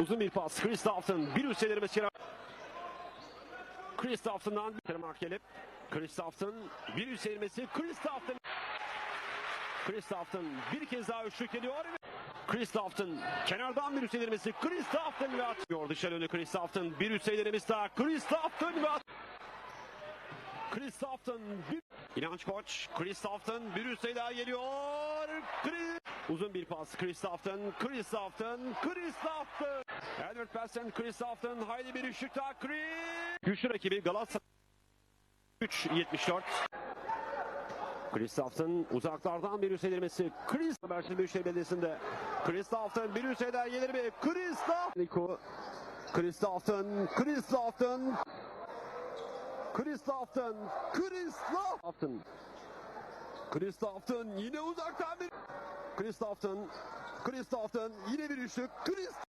Uzun bir pas. Christopherson bir üst denemesi Kerem. Christopherson'dan Kerem Akkelip. Christopherson bir üst denemesi. Christopherson. Christopherson bir kez daha üçlük geliyor. Christopherson kenardan bir üst denemesi. Christopherson ve atıyor dışarı yönlü Christopherson. Bir üst denemesi daha. Christopherson ve at- Christopherson bir... İnanç Koç. Christopherson bir üst daha geliyor. Chris... Uzun bir pas. Christopherson. Christopherson. Christopherson. Edward Passen. Christopherson. Haydi bir üçlük daha. Chris... Güçlü rakibi Galatasaray. 3.74. Christopherson uzaklardan bir üst edilmesi. Chris Mersin Büyükşehir Belediyesi'nde. Christopherson bir üst eder gelir mi? Christopherson. Niko. Christopherson. Christopherson. Christopherson. Christopherson. Christopherson yine uzaktan bir. Christopherson. Christopherson yine bir üçlük. Christopherson.